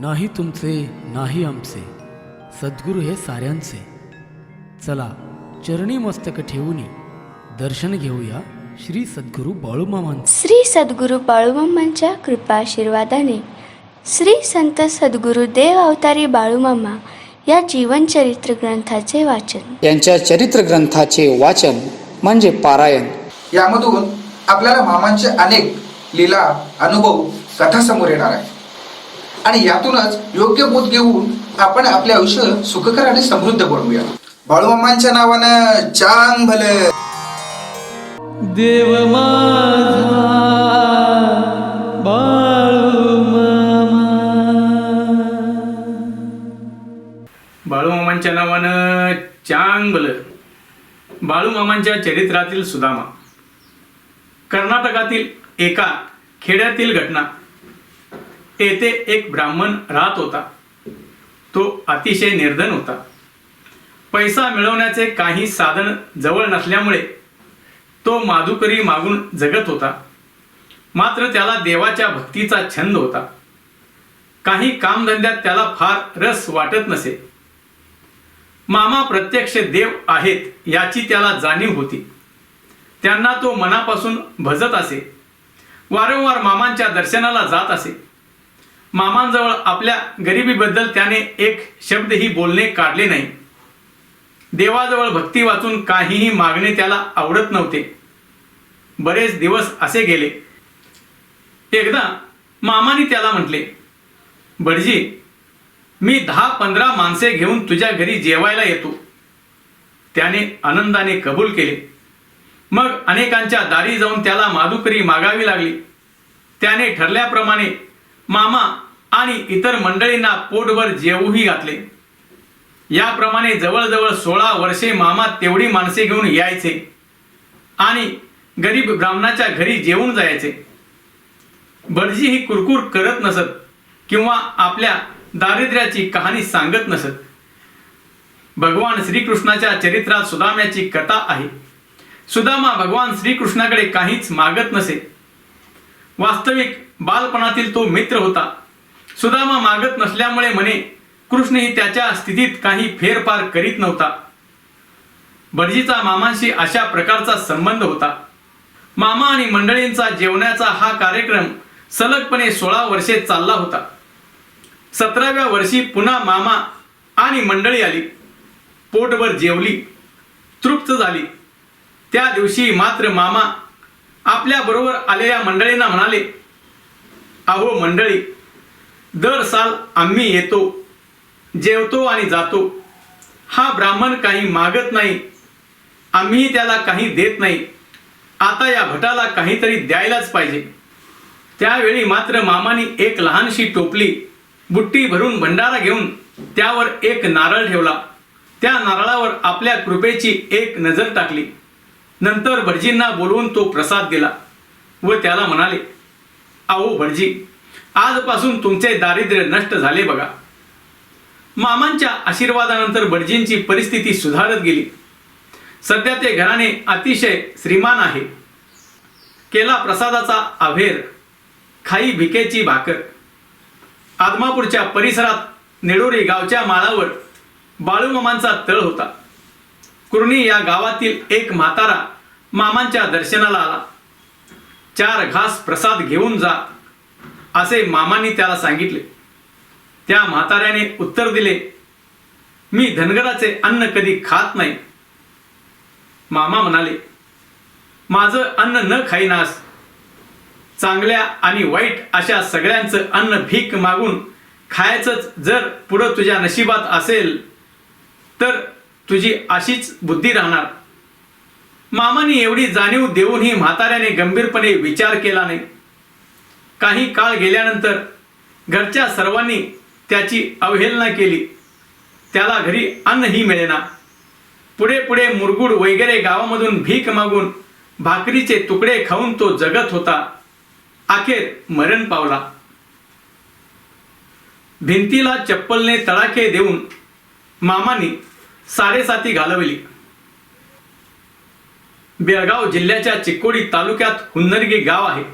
नाही तुमचे नाही आमचे. सद्गुरू हे साऱ्यांचे. चला चरणी मस्तक ठेवूनी दर्शन घेऊया श्री सद्गुरू बाळूमामांचे श्री सद्गुरू बाळूमामांच्या कृपाशीर्वादाने श्री संत सद्गुरू देव अवतारी बाळूमामा या जीवनचरित्र ग्रंथाचे वाचन. यांच्या चरित्र ग्रंथाचे वाचन म्हणजे पारायण. यामधून आपल्याला मामांचे अनेक लीला अनुभव कथा समोर येणार आहे आणि यातूनच योग्य बोध घेऊन आपण आपले आयुष्य सुखकर आणि समृद्ध बनवूया. बाळूमामांच्या नावानं चांग भलं. देव माझा. बाळूमामांच्या चरित्रातील सुदामा. कर्नाटकातील एका खेड्यातील घटना. येथे एक ब्राह्मण राहत होता. तो अतिशय निर्धन होता. पैसा मिळवण्याचे काही साधन जवळ नसल्यामुळे तो माधुकरी मागून जगत होता. मात्र त्याला देवाच्या भक्तीचा छंद होता. काही कामधंद्यात त्याला फार रस वाटत नसे. मामा प्रत्यक्ष देव आहेत याची त्याला जाणीव होती. त्यांना तो मनापासून भजत असे. वारंवार मामांच्या दर्शनाला जात असे. मामांजवळ आपल्या गरिबीबद्दल त्याने एक शब्दही बोलणे काढले नाही. देवाजवळ भक्ती वाचून काहीही मागणे त्याला आवडत नव्हते. बरेच दिवस असे गेले. एकदा मामाने त्याला म्हटले भटजी मी दहा पंधरा माणसे घेऊन तुझ्या घरी जेवायला येतो. त्याने आनंदाने कबूल केले. मग अनेकांच्या दारी जाऊन त्याला माधुकरी मागावी लागली. त्याने ठरल्याप्रमाणे मामा आणि इतर मंडळींना पोटभर जेवूही घातले. याप्रमाणे जवळजवळ सोळा वर्षे मामा तेवढी माणसे घेऊन यायचे आणि गरीब ब्राह्मणाच्या घरी जेवून जायचे. बडजी ही कुरकुर करत नसत किंवा आपल्या दारिद्र्याची कहाणी सांगत नसत. भगवान श्रीकृष्णाच्या चरित्रात सुदाम्याची कथा आहे. सुदामा भगवान श्रीकृष्णाकडे काहीच मागत नसे. वास्तविक बालपणातील तो मित्र होता. सुदामा मागत नसल्यामुळे म्हणे कृष्णही त्याच्या स्थितीत काही फेरफार करीत नव्हता. भटजीचा मामांशी अशा प्रकारचा संबंध होता. मामा आणि मंडळींचा जेवणाचा हा कार्यक्रम सलगपणे सोळा वर्षे चालला होता. सतराव्या वर्षी पुन्हा मामा आणि मंडळी आली. पोटभर जेवली. तृप्त झाली. त्या दिवशी मात्र मामा आपल्याबरोबर आलेल्या मंडळींना म्हणाले अहो मंडळी दर साल आम्ही येतो जेवतो आणि जातो. हा ब्राह्मण काही मागत नाही. आम्हीही त्याला काही देत नाही. आता या भटाला काहीतरी द्यायलाच पाहिजे. त्यावेळी मात्र मामानी एक लहानशी टोपली बुट्टी भरून भंडारा घेऊन त्यावर एक नारळ ठेवला. त्या नारळावर आपल्या कृपेची एक नजर टाकली. नंतर भटजींना बोलवून तो प्रसाद दिला व त्याला म्हणाले अहो भटजी आजपासून तुमचे दारिद्र्य नष्ट झाले बघा. मामांच्या आशीर्वादानंतर भटजींची परिस्थिती सुधारत गेली. सध्या ते घराने अतिशय श्रीमान आहे. केला प्रसादाचा अभेर खाई भिकेची भाकर आदमापूरच्या परिसरात नेडोरी गावच्या माळावर बाळूमामांचा तळ होता. कुर्णी या गावातील एक म्हातारा मामांच्या दर्शनाला आला. चार घास प्रसाद घेऊन जा असे मामांनी त्याला सांगितले. त्या म्हाताऱ्याने उत्तर दिले मी धनगराचे अन्न कधी खात नाही. मामा म्हणाले माझं अन्न न खाईनास चांगल्या आणि वाईट अशा सगळ्यांचं अन्न भीक मागून खायचंच जर पुढं तुझ्या नशिबात असेल तर तुझी अशीच बुद्धी राहणार. मामानी एवढी जाणीव देऊनही म्हाताऱ्याने गंभीरपणे विचार केला नाही. काही काळ गेल्यानंतर घरच्या सर्वांनी त्याची अवहेलना केली. त्याला घरी अन्नही मिळेना. पुढे पुढे मुरगुड वगैरे गावामधून भीक मागून भाकरीचे तुकडे खाऊन तो जगत होता. अखेर मरण पावला. भिंतीला चप्पलने तडाखे देऊन मामाने साडेसाती घालवली. बेळगाव जिल्ह्याच्या चिक्कोडी तालुक्यात हुन्नरगे गाव आहे.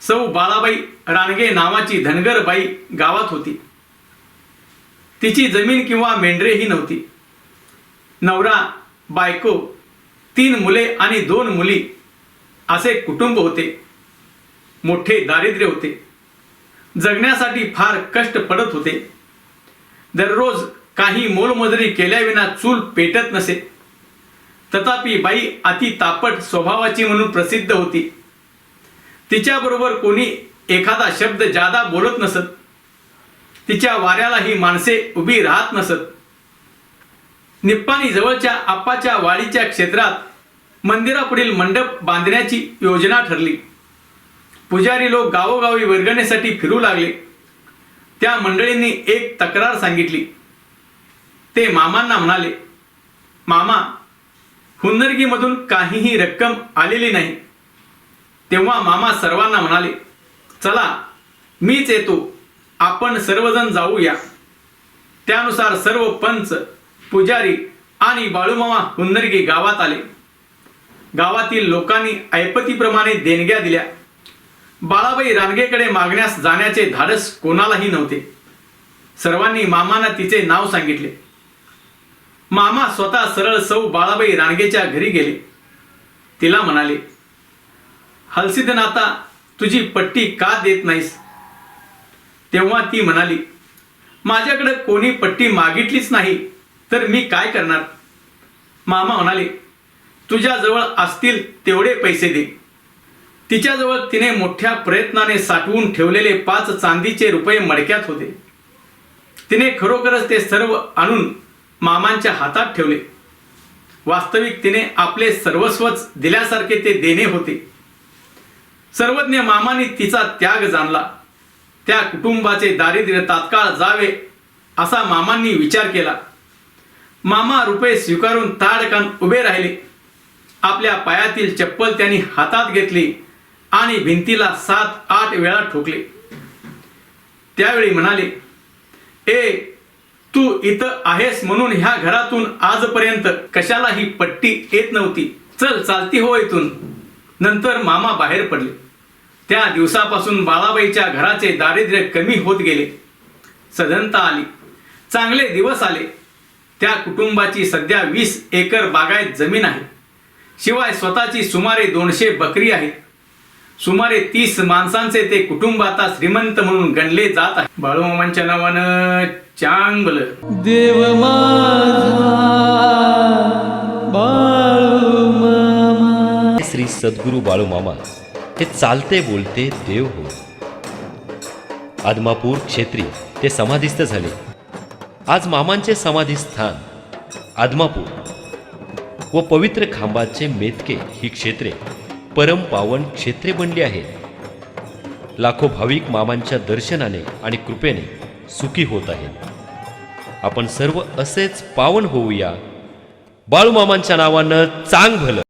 सौ बाळाबाई रानगे नावाची धनगर बाई गावात होती. तिची जमीन किंवा मेंढरेही नव्हती. नवरा बायको तीन मुले आणि दोन मुली असे कुटुंब होते. मोठे दारिद्र्य होते. जगण्यासाठी फार कष्ट पडत होते. दररोज काही मोलमजुरी केल्याविना चूल पेटत नसे. तथापि बाई अति तापट स्वभावाची म्हणून प्रसिद्ध होती. तिच्याबरोबर कोणी एखादा शब्द जादा बोलत नसत. तिच्या वाऱ्याला ही माणसे उभी राहत नसत. निप्पाणी जवळच्या आप्पाच्या वाडीच्या क्षेत्रात मंदिरापुढील मंडप बांधण्याची योजना ठरली. पुजारी लोक गावोगावी वर्गण्यासाठी फिरू लागले. त्या मंडळींनी एक तक्रार सांगितली. ते मामांना म्हणाले मामा हुन्नरगीमधून काहीही रक्कम आलेली नाही. तेव्हा मामा सर्वांना म्हणाले चला मीच येतो. आपण सर्वजण जाऊया. त्यानुसार सर्व पंच पुजारी आणि बाळूमामा हुन्नरगी गावात आले. गावातील लोकांनी ऐपतीप्रमाणे देणग्या दिल्या. बाळाबाई रानगेकडे मागण्यास जाण्याचे धाडस कोणालाही नव्हते. सर्वांनी मामांना तिचे नाव सांगितले. मामा स्वतः सरळ सौ बाळाबाई रानगेच्या घरी गेले. तिला म्हणाले हलसिद्धनाथा तुझी पट्टी का देत नाहीस? तेव्हा ती म्हणाली माझ्याकडे कोणी पट्टी मागितलीच नाही तर मी काय करणार? मामा म्हणाले तुझ्याजवळ असतील तेवढे पैसे दे. तिच्याजवळ तिने मोठ्या प्रयत्नाने साठवून ठेवलेले पाच चांदीचे रुपये मडक्यात होते. तिने खरोखरच ते सर्व आणून मामांच्या हातात ठेवले. वास्तविक तिने आपले सर्वस्वच दिल्यासारखे ते देणे होते. सर्वज्ञ मामाने तिचा त्याग जाणला. त्या कुटुंबाचे दारिद्र्य तात्काळ जावे असा मामांनी विचार केला. मामा रुपये स्वीकारून ताडकान उभे राहिले. आपल्या पायातील चप्पल त्यांनी हातात घेतली. आणि भिंतीला सात आठ वेळा ठोकले. त्यावेळी म्हणाले ए तू इथं आहेस म्हणून ह्या घरातून आजपर्यंत कशालाही पट्टी येत नव्हती. चल चालती हो इथून. नंतर मामा बाहेर पडले. त्या दिवसापासून बाळाबाईच्या घराचे दारिद्र्य कमी होत गेले. सदनता आली. चांगले दिवस आले. त्या कुटुंबाची सध्या वीस एकर बागायत जमीन आहे. शिवाय स्वतःची सुमारे दोनशे बकरी आहेत. सुमारे तीस माणसांचे ते कुटुंब आता श्रीमंत म्हणून गणले जात आहे. बाळूमामांच्या नावानं चांगलं. देव माझा बाळू मामा श्री सद्गुरू बाळूमामा हे चालते बोलते देव हो आदमापूर क्षेत्री ते समाधिस्थ झाले. आज मामांचे समाधी स्थान आदमापूर. व पवित्र खांबाचे मेतके ही क्षेत्रे परम पावन क्षेत्रे बनली आहेत. लाखो भाविक मामांच्या दर्शनाने आणि कृपेने सुखी होत आहेत. आपण सर्व असेच पावन होऊया. बाळूमामांच्या नावानं चांग भलं.